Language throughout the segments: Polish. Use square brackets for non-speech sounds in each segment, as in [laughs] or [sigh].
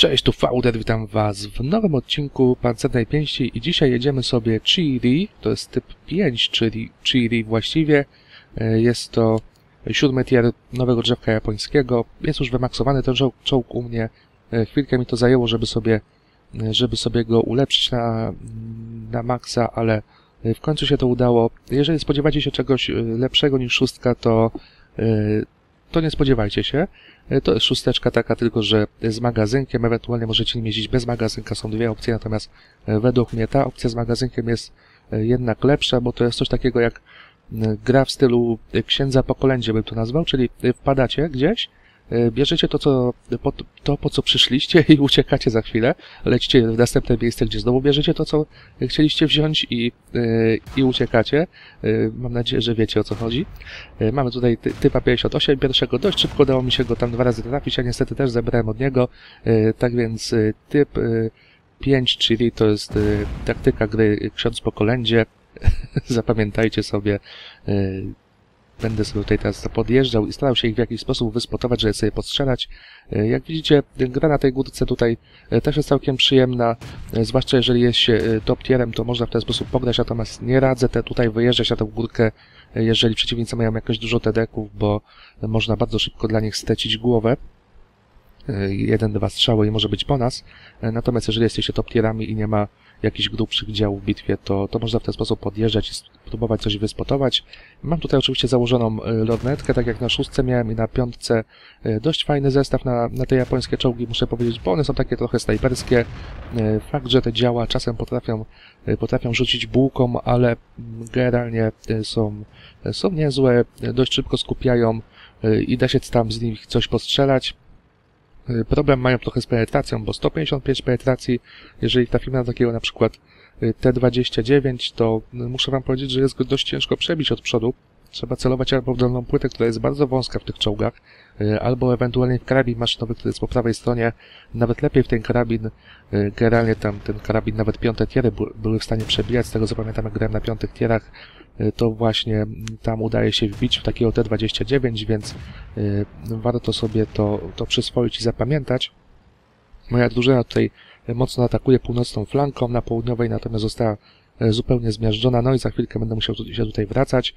Cześć, tu Fauder, witam Was w nowym odcinku Pancernej Pięści i dzisiaj jedziemy sobie Chiri, to jest typ 5, czyli Chiri właściwie. E, Jest to siódmy tier nowego drzewka japońskiego. Jest już wymaksowany ten czołg, u mnie. E, Chwilkę mi to zajęło, żeby sobie, e, żeby sobie go ulepszyć na, na maksa, ale w końcu się to udało. Jeżeli spodziewacie się czegoś lepszego niż szóstka, to, to nie spodziewajcie się. E, To jest szósteczka taka tylko, że z magazynkiem, ewentualnie możecie nim jeździć bez magazynka, są dwie opcje, natomiast e, według mnie ta opcja z magazynkiem jest e, jednak lepsza, bo to jest coś takiego jak gra w stylu księdza po kolędzie bym to nazwał, czyli wpadacie gdzieś, bierzecie to, co, po, to, po co przyszliście [laughs] i uciekacie za chwilę, lecicie w następne miejsce, gdzie znowu bierzecie to, co chcieliście wziąć i, e, i uciekacie. E, Mam nadzieję, że wiecie o co chodzi. E, Mamy tutaj ty- typa 58 pierwszego. Dość szybko udało mi się go tam dwa razy trafić, a niestety też zebrałem od niego. E, Tak więc e, typ e, 5, czyli to jest e, taktyka gry Ksiądz po kolędzie. [laughs] Zapamiętajcie sobie. Będę sobie tutaj teraz podjeżdżał i starał się ich w jakiś sposób wyspotować, żeby sobie podstrzelać. E, Jak widzicie, gra na tej górce tutaj e, też jest całkiem przyjemna, e, zwłaszcza jeżeli jest się top tierem, to można w ten sposób pograć, natomiast nie radzę te tutaj wyjeżdżać na tę górkę jeżeli przeciwnicy mają jakoś dużo tedeków, bo można bardzo szybko dla nich stecić głowę. E, Jeden, dwa strzały i może być po nas. E, Natomiast jeżeli jesteście top tierami i nie ma jakichś grubszych działów w bitwie, to, to można w ten sposób podjeżdżać i spróbować coś wyspotować. Mam tutaj oczywiście założoną e, lornetkę, tak jak na szóstce miałem i na piątce. E, Dość fajny zestaw na, na te japońskie czołgi, muszę powiedzieć, bo one są takie trochę snajperskie. Fakt, że te działa czasem potrafią, potrafią rzucić bułką, ale mm, generalnie są są niezłe, dość szybko skupiają y, i da się tam z nich coś postrzelać. Y, Problem mają trochę z penetracją, bo 155 penetracji, jeżeli trafimy na takiego na przykład y, T29, to y, muszę wam powiedzieć, że jest go dość ciężko przebić od przodu. Trzeba celować albo w dolną płytę, która jest bardzo wąska w tych czołgach, albo ewentualnie w karabin maszynowy, który jest po prawej stronie. Nawet lepiej w ten karabin, generalnie tam ten karabin, nawet piąte tiery były w stanie przebijać, z tego co pamiętam, jak grałem na piątych tierach, to właśnie tam udaje się wbić w takiego T29, więc y, warto sobie to, to przyswoić i zapamiętać. Moja drużyna tutaj mocno atakuje północną flanką, na południowej natomiast została e, zupełnie zmiażdżona, no i za chwilkę będę musiał się tutaj wracać.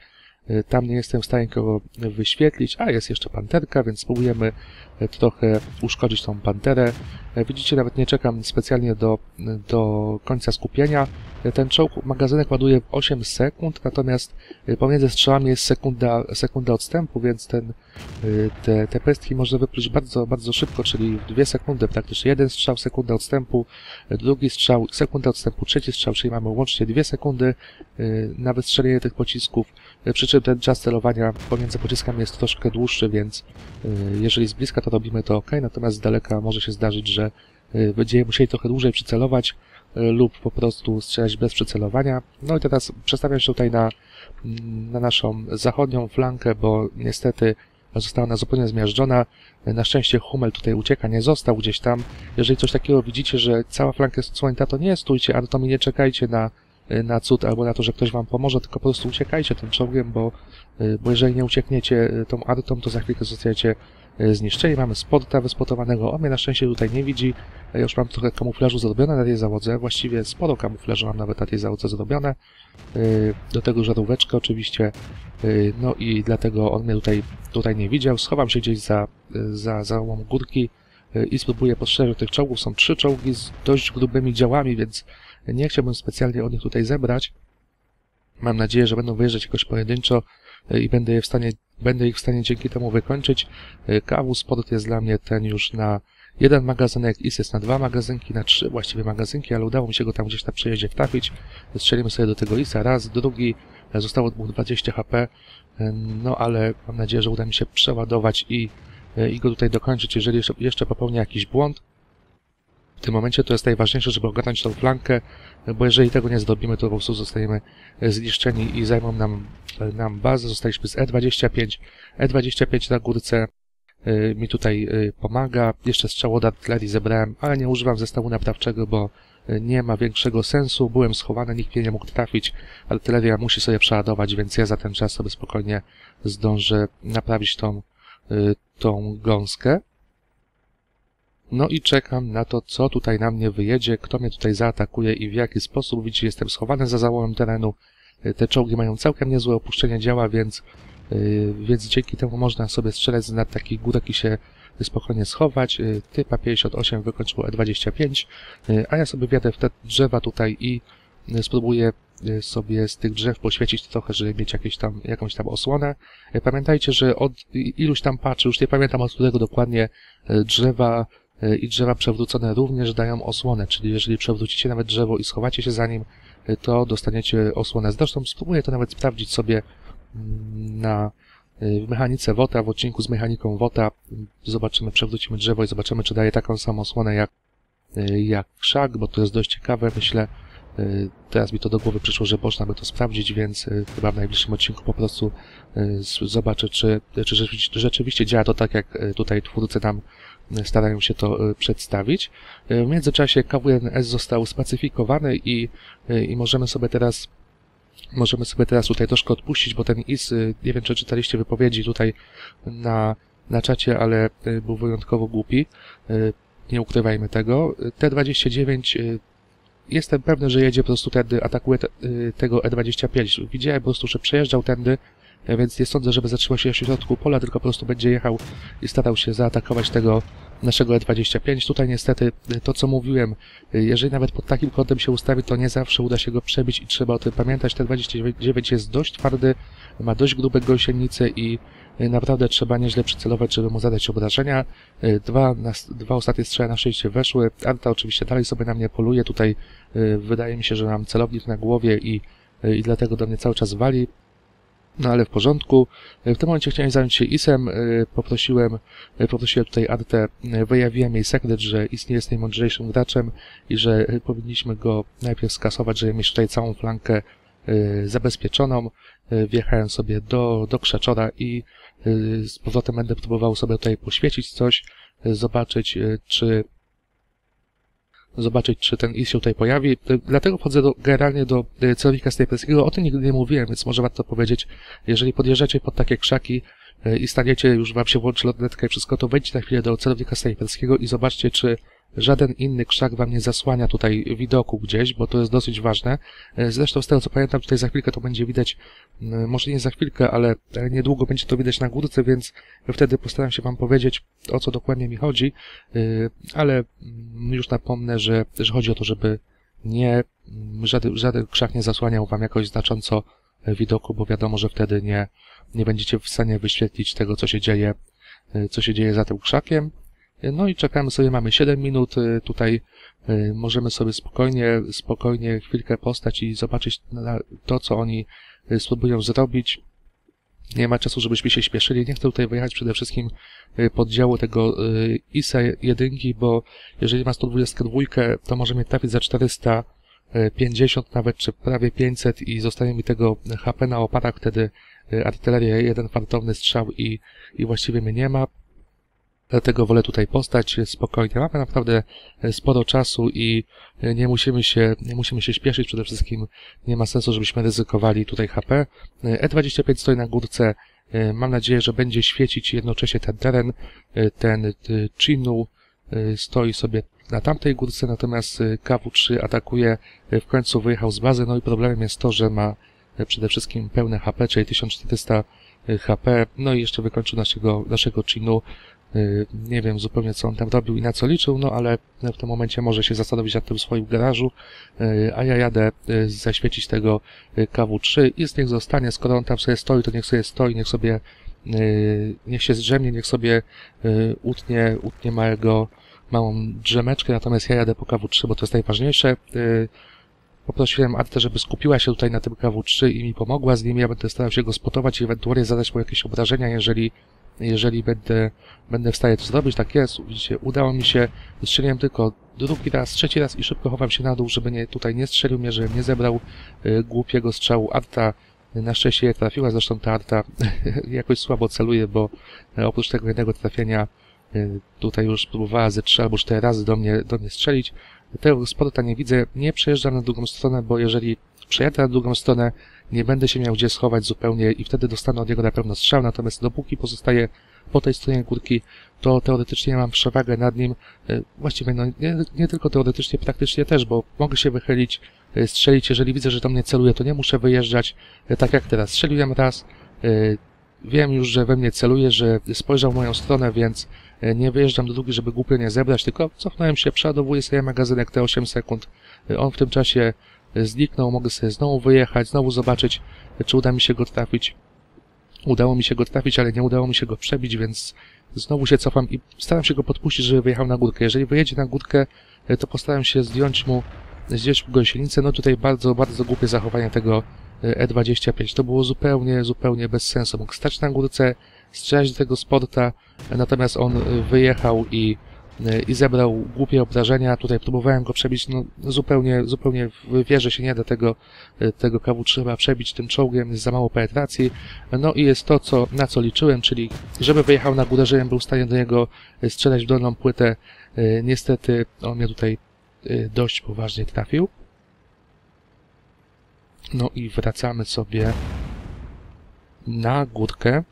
E, Tam nie jestem w stanie kogo wyświetlić, a jest jeszcze panterka, więc spróbujemy e, trochę uszkodzić tą panterę. E, Widzicie, nawet nie czekam specjalnie do, do końca skupienia. Ten czołg magazynek ładuje w 8 sekund, natomiast e, pomiędzy strzałami jest sekunda, sekunda odstępu, więc ten, e, te, te pestki można wypluć bardzo, bardzo szybko, czyli w 2 sekundy praktycznie. Jeden strzał, sekunda odstępu, e, drugi strzał, sekunda odstępu, trzeci strzał, czyli mamy łącznie 2 sekundy na wystrzelenie tych pocisków. Przy czym ten czas celowania pomiędzy pociskami jest troszkę dłuższy, więc jeżeli z bliska to robimy to ok, natomiast z daleka może się zdarzyć, że będziemy musieli trochę dłużej przycelować lub po prostu strzelać bez przycelowania. No i teraz przestawiam się tutaj na, mm, na naszą zachodnią flankę, bo niestety została ona zupełnie zmiażdżona. Na szczęście Hummel tutaj ucieka, nie został gdzieś tam. Jeżeli coś takiego widzicie, że cała flanka jest odsłonięta, to nie stójcie, ale to mi nie czekajcie na y, na cud albo na to, że ktoś wam pomoże, tylko po prostu uciekajcie tym czołgiem, bo, y, bo jeżeli nie uciekniecie y, tą artą, to za chwilkę zostajecie y, zniszczeni. Mamy sporta wyspotowanego, on mnie na szczęście tutaj nie widzi. Ja już mam trochę kamuflażu zrobione na tej załodze, właściwie sporo kamuflażu mam nawet na tej załodze zrobione. Y, Do tego żaróweczkę oczywiście, no i dlatego on mnie tutaj, tutaj nie widział. Schowam się gdzieś za, za załomą górki i spróbuję postrzelać tych czołgów. Są trzy czołgi z dość grubymi działami, więc nie chciałbym specjalnie od nich tutaj zebrać. Mam nadzieję, że będą wyjeżdżać jakoś pojedynczo i będę je w stanie, będę ich w stanie dzięki temu wykończyć. Y, Kawu Sport jest dla mnie ten już na jeden magazynek, IS jest na dwa magazynki, na trzy właściwie magazynki, ale udało mi się go tam gdzieś na przejeździe wtrafić. Strzelimy sobie do tego ISA raz, drugi, y, zostało dwóch 20 HP, y, no ale mam nadzieję, że uda mi się przeładować i, i go tutaj dokończyć, jeżeli jeszcze popełnię jakiś błąd. W tym momencie to jest najważniejsze, żeby ogarnąć tą flankę, bo jeżeli tego nie zrobimy, to po prostu zostaniemy e, zniszczeni i zajmą nam, e, nam bazę. Zostaliśmy z E25. E25 na górce e, mi tutaj pomaga. Jeszcze strzał od artylerii zebrałem, ale nie używam zestawu naprawczego, bo nie ma większego sensu. Byłem schowany, nikt mnie nie mógł trafić. Artyleria musi sobie przeładować, więc ja za ten czas sobie spokojnie zdążę naprawić tą, tą gąskę. No i czekam na to, co tutaj na mnie wyjedzie, kto mnie tutaj zaatakuje i w jaki sposób. Widzicie, jestem schowany za załomem terenu. Te czołgi mają całkiem niezłe opuszczenie działa, więc, więc dzięki temu można sobie strzelać z nad takich górek i się spokojnie schować. Typa 58 wykończył E25, a ja sobie wjadę w te drzewa tutaj i spróbuję sobie z tych drzew poświecić trochę, żeby mieć jakieś tam, jakąś tam osłonę. Pamiętajcie, że od iluś tam patrzy, już nie pamiętam od którego dokładnie drzewa i drzewa przewrócone również dają osłonę, czyli jeżeli przewrócicie nawet drzewo i schowacie się za nim, to dostaniecie osłonę. Zresztą spróbuję to nawet sprawdzić sobie na w mechanice WOTA, w odcinku z mechaniką WOTA. Zobaczymy, przewrócimy drzewo i zobaczymy, czy daje taką samą osłonę jak, jak krzak, bo to jest dość ciekawe, myślę. Teraz mi to do głowy przyszło, że można by to sprawdzić, więc chyba w najbliższym odcinku po prostu zobaczę, czy, czy rzeczywiście działa to tak, jak tutaj twórcy nam starają się to przedstawić. W międzyczasie KWNS został spacyfikowany i, i możemy sobie teraz możemy sobie teraz tutaj troszkę odpuścić, bo ten IS, nie wiem czy czytaliście wypowiedzi tutaj na, na czacie, ale był wyjątkowo głupi. Nie ukrywajmy tego. T29 jestem pewny, że jedzie po prostu tędy, atakuje te, tego E25. Widziałem po prostu, że przejeżdżał tędy, więc nie sądzę, żeby zatrzymał się w środku pola, tylko po prostu będzie jechał i starał się zaatakować tego naszego E25. Tutaj niestety to, co mówiłem, jeżeli nawet pod takim kątem się ustawi, to nie zawsze uda się go przebić i trzeba o tym pamiętać. Ten 29 jest dość twardy, ma dość grube gąsienice i naprawdę trzeba nieźle przycelować, żeby mu zadać obrażenia. Dwa, dwa ostatnie strzały na szczęście weszły. Arta oczywiście dalej sobie na mnie poluje. Tutaj wydaje mi się, że mam celownik na głowie i, i dlatego do mnie cały czas wali. No ale w porządku. W tym momencie chciałem zająć się ISem. Poprosiłem, poprosiłem tutaj Artę, wyjawiłem jej sekret, że Is nie jest najmądrzejszym graczem i że powinniśmy go najpierw skasować, żeby mieć tutaj całą flankę zabezpieczoną. Wjechałem sobie do, do krzaczora i z powrotem będę próbował sobie tutaj poświecić coś, zobaczyć, czy zobaczyć, czy ten is się tutaj pojawi. Dlatego wchodzę do, generalnie do celownika snajperskiego. O tym nigdy nie mówiłem, więc może warto powiedzieć, jeżeli podjeżdżacie pod takie krzaki i staniecie, już wam się włączy lotnetka i wszystko, to wejdźcie na chwilę do celownika snajperskiego i zobaczcie, czy żaden inny krzak wam nie zasłania tutaj widoku gdzieś, bo to jest dosyć ważne. Zresztą z tego co pamiętam, tutaj za chwilkę to będzie widać, może nie za chwilkę, ale niedługo będzie to widać na górce, więc wtedy postaram się wam powiedzieć, o co dokładnie mi chodzi, ale już napomnę, że, że chodzi o to, żeby nie, żaden, żaden krzak nie zasłaniał wam jakoś znacząco widoku, bo wiadomo, że wtedy nie, nie będziecie w stanie wyświetlić tego, co się dzieje, co się dzieje za tym krzakiem. No i czekamy sobie, mamy 7 minut, tutaj możemy sobie spokojnie, spokojnie chwilkę postać i zobaczyć to, co oni spróbują zrobić. Nie ma czasu, żebyśmy się śpieszyli. Nie chcę tutaj wyjechać przede wszystkim pod działu tego ISA jedynki, bo jeżeli ma 122, to może mnie trafić za 450 nawet, czy prawie 500 i zostanie mi tego HP na oparach, wtedy artyleria jeden fartowny strzał i, i właściwie mnie nie ma. Dlatego wolę tutaj postać spokojnie. Mamy naprawdę sporo czasu i nie musimy się, nie musimy się śpieszyć. Przede wszystkim nie ma sensu, żebyśmy ryzykowali tutaj HP. E25 stoi na górce. Mam nadzieję, że będzie świecić jednocześnie ten teren. Ten Chinu stoi sobie na tamtej górce, natomiast KW3 atakuje, w końcu wyjechał z bazy. No i problemem jest to, że ma przede wszystkim pełne HP, czyli 1400 HP. No i jeszcze wykończył naszego, naszego Chinu. Nie wiem zupełnie, co on tam robił i na co liczył, no ale w tym momencie może się zastanowić nad tym w swoim garażu, a ja jadę zaświecić tego KW3 i z niech zostanie, skoro on tam sobie stoi, to niech sobie stoi, niech sobie niech się zdrzemnie, niech sobie utnie, utnie małego, małą drzemeczkę, natomiast ja jadę po KW3, bo to jest najważniejsze. Poprosiłem Artę, żeby skupiła się tutaj na tym KW3 i mi pomogła z nim. Ja będę starał się go spotować i ewentualnie zadać mu jakieś obrażenia, jeżeli jeżeli będę, będę w stanie to zrobić, tak jest, widzicie, udało mi się, strzeliłem tylko drugi raz, trzeci raz i szybko chowam się na dół, żeby nie, tutaj nie strzelił mnie, żeby nie zebrał y, głupiego strzału. Arta na szczęście je trafiła, zresztą ta Arta [laughs] jakoś słabo celuje, bo oprócz tego jednego trafienia y, tutaj już próbowała ze trzy albo cztery razy do mnie, do mnie strzelić. Tego sporta nie widzę, nie przejeżdżam na drugą stronę, bo jeżeli przejadę na drugą stronę, nie będę się miał gdzie schować zupełnie i wtedy dostanę od niego na pewno strzał, natomiast dopóki pozostaje po tej stronie górki, to teoretycznie mam przewagę nad nim, e, właściwie no, nie, nie tylko teoretycznie, praktycznie też, bo mogę się wychylić, e, strzelić, jeżeli widzę, że do mnie celuje, to nie muszę wyjeżdżać, e, tak jak teraz. Strzeliłem raz, wiem już, że we mnie celuje, że spojrzał w moją stronę, więc nie wyjeżdżam do drugi, żeby głupio nie zebrać, tylko cofnąłem się, przeładowuję sobie magazynek te 8 sekund. On w tym czasie zniknął, mogę sobie znowu wyjechać, znowu zobaczyć, czy uda mi się go trafić. Udało mi się go trafić, ale nie udało mi się go przebić, więc znowu się cofam i staram się go podpuścić, żeby wyjechał na górkę. Jeżeli wyjedzie na górkę, to postaram się zdjąć mu, zdjąć mu gąsienicę. No tutaj bardzo, bardzo głupie zachowanie tego E25. To było zupełnie, zupełnie bez sensu. Mógł stać na górce, strzelać do tego sporta, natomiast on wyjechał i E, i zebrał głupie obrażenia. Tutaj próbowałem go przebić, no zupełnie, zupełnie w wierze się nie da tego, e, tego kawu trzeba przebić tym czołgiem, jest za mało penetracji. No i jest to, co, na co liczyłem, czyli żeby wyjechał na górę, żebym był w stanie do niego e, strzelać w dolną płytę. Niestety on mnie tutaj dość poważnie trafił. No i wracamy sobie na górkę.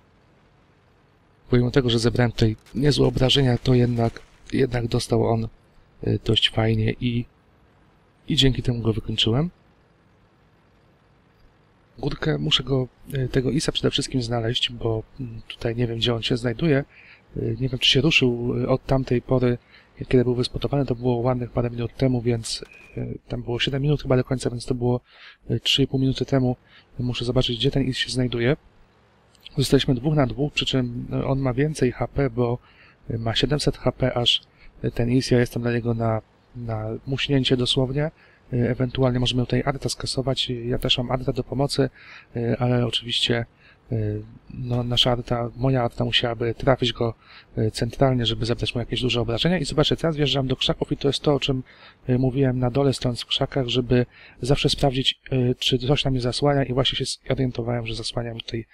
Pomimo tego, że zebrałem tutaj niezłe obrażenia, to jednak jednak dostał on y, dość fajnie i, i dzięki temu go wykończyłem. Górkę muszę go, y, tego Isa przede wszystkim znaleźć, bo mm, tutaj nie wiem gdzie on się znajduje. Y, nie wiem czy się ruszył od tamtej pory, kiedy był wyspotowany, to było ładnych parę minut temu, więc tam było 7 minut chyba do końca, więc to było 3,5 minuty temu. Muszę zobaczyć gdzie ten Is się znajduje. Zostaliśmy dwóch na dwóch, przy czym on ma więcej HP, bo ma 700 HP aż ten Is, ja jestem dla niego na, na muśnięcie dosłownie. Ewentualnie możemy tutaj Arta skasować. Ja też mam Arta do pomocy, ale oczywiście no, nasza Arta, moja Arta musiałaby trafić go centralnie, żeby zabrać mu jakieś duże obrażenia. I zobaczcie, teraz wjeżdżam do krzaków i to jest to, o czym mówiłem na dole, stojąc w krzakach, żeby zawsze sprawdzić, czy coś nam nie zasłania i właśnie się zorientowałem, że zasłaniam tutaj,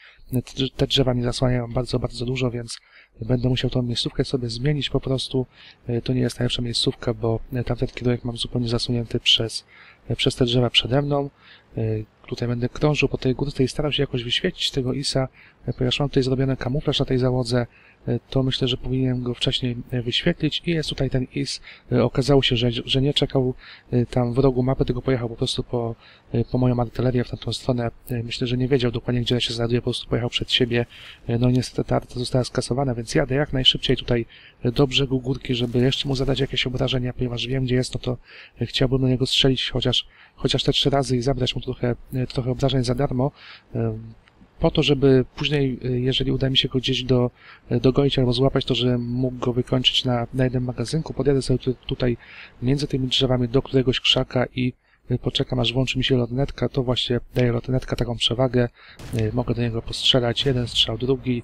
te drzewa mi zasłaniają bardzo, bardzo dużo, więc będę musiał tą miejscówkę sobie zmienić po prostu. E, to nie jest najlepsza miejscówka, bo e, tamten kierunek mam zupełnie zasunięty przez, e, przez te drzewa przede mną. Tutaj będę krążył po tej górce i starał się jakoś wyświecić tego ISA, ponieważ mam tutaj zrobiony kamuflaż na tej załodze, to myślę, że powinienem go wcześniej wyświetlić i jest tutaj ten IS. Okazało się, że, że nie czekał tam w rogu mapy, tylko pojechał po prostu po, po moją artylerię w tamtą stronę. Myślę, że nie wiedział dokładnie, gdzie się znajduje, po prostu pojechał przed siebie. No niestety ta arta została skasowana, więc jadę jak najszybciej tutaj do brzegu górki, żeby jeszcze mu zadać jakieś obrażenia, ponieważ wiem, gdzie jest, no to chciałbym na niego strzelić chociaż, chociaż te trzy razy i zabrać mu trochę, trochę obrażeń za darmo po to, żeby później, y, jeżeli uda mi się go gdzieś do, dogonić albo złapać, to że mógł go wykończyć na, na jednym magazynku, podjadę sobie tutaj między tymi drzewami do któregoś krzaka i poczekam aż włączy mi się lotnetka, to właśnie daje lotnetka taką przewagę, mogę do niego postrzelać, jeden strzał, drugi,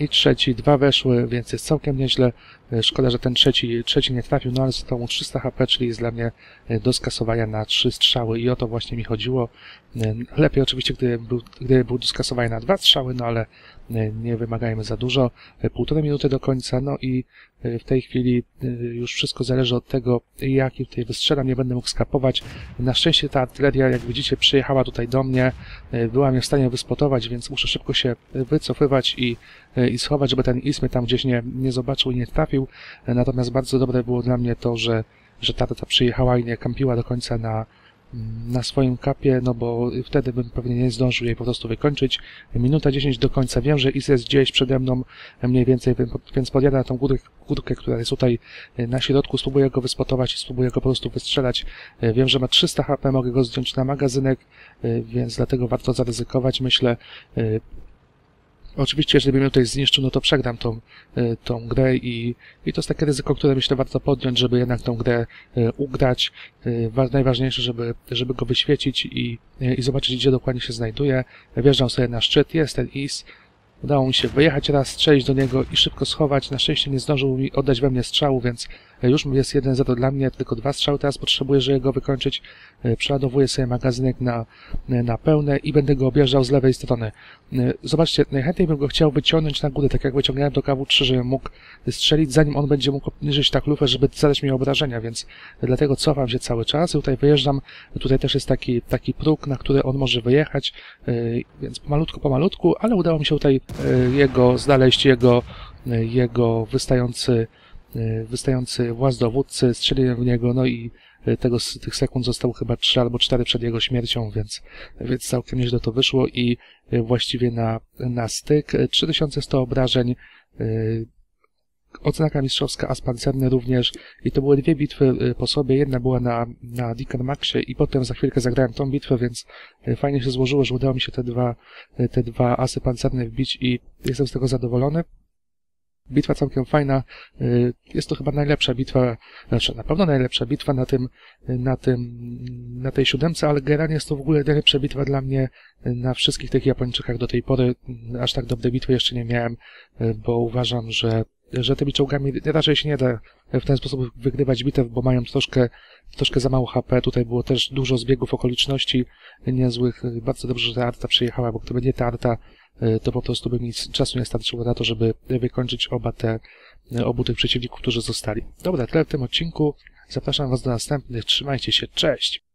i trzeci, dwa weszły, więc jest całkiem nieźle. E, szkoda, że ten trzeci, trzeci nie trafił, no ale zostało mu 300 HP, czyli jest dla mnie e, do skasowania na trzy strzały i o to właśnie mi chodziło. E, lepiej oczywiście, gdyby był, gdyby był do skasowania na dwa strzały, no ale nie wymagajmy za dużo. Półtorej minuty do końca, no i w tej chwili już wszystko zależy od tego, jaki tutaj wystrzelam, nie będę mógł skapować. Na szczęście ta artyleria, jak widzicie, przyjechała tutaj do mnie, była mnie w stanie wyspotować, więc muszę szybko się wycofywać i, i schować, żeby ten ismy tam gdzieś nie, nie zobaczył i nie trafił. Natomiast bardzo dobre było dla mnie to, że, że tata przyjechała i nie kampiła do końca na, na swoim kapie, no bo wtedy bym pewnie nie zdążył jej po prostu wykończyć. Minuta 10 do końca. Wiem, że Is jest gdzieś przede mną mniej więcej, więc podjadę na tą górkę, górkę, która jest tutaj na środku, spróbuję go wyspotować i spróbuję go po prostu wystrzelać. Wiem, że ma 300 HP, mogę go zdjąć na magazynek, więc dlatego warto zaryzykować. Myślę, Oczywiście, jeżeli bym ją tutaj zniszczył, no to przegram tą, e, tą grę i, i to jest takie ryzyko, które myślę warto podjąć, żeby jednak tą grę e, ugrać. E, najważniejsze, żeby, żeby go wyświecić i, i zobaczyć, gdzie dokładnie się znajduje. Wjeżdżam sobie na szczyt, jest ten is. Udało mi się wyjechać raz, strzelić do niego i szybko schować. Na szczęście nie zdążył mi oddać we mnie strzału, więc Już jest 1-0 dla mnie, tylko dwa strzały, teraz potrzebuję, żeby go wykończyć. Przeładowuję sobie magazynek na, na pełne i będę go objeżdżał z lewej strony. Zobaczcie, najchętniej bym go chciał wyciągnąć na górę, tak jak wyciągnąłem do KW3, żebym mógł strzelić, zanim on będzie mógł obniżyć tak lufę, żeby zadać mi obrażenia, więc dlatego cofam się cały czas tutaj wyjeżdżam. Tutaj też jest taki, taki próg, na który on może wyjechać, więc pomalutku, pomalutku, ale udało mi się tutaj jego znaleźć, jego, jego wystający wystający właz dowódcy, strzeliłem w niego, no i tego, tych sekund zostało chyba 3 albo 4 przed jego śmiercią, więc, więc całkiem nieźle to wyszło i właściwie na, na styk 3100 obrażeń, odznaka mistrzowska, as pancerny również i to były dwie bitwy po sobie, jedna była na, na Maxie i potem za chwilkę zagrałem tą bitwę, więc fajnie się złożyło, że udało mi się te dwa, te dwa asy pancerne wbić i jestem z tego zadowolony. Bitwa całkiem fajna. Jest to chyba najlepsza bitwa, znaczy na pewno najlepsza bitwa na tym, na tym, na tej siódemce, ale generalnie jest to w ogóle najlepsza bitwa dla mnie na wszystkich tych Japończykach do tej pory. Aż tak dobre bitwy jeszcze nie miałem, bo uważam, że że tymi czołgami raczej się nie da w ten sposób wygrywać bitew, bo mają troszkę, troszkę za mało HP. Tutaj było też dużo zbiegów okoliczności niezłych. Bardzo dobrze, że ta arta przyjechała, bo gdyby nie ta arta, to po prostu by mi czasu nie starczyło na to, żeby wykończyć oba te, obu tych przeciwników, którzy zostali. Dobra, tyle w tym odcinku. Zapraszam Was do następnych. Trzymajcie się. Cześć!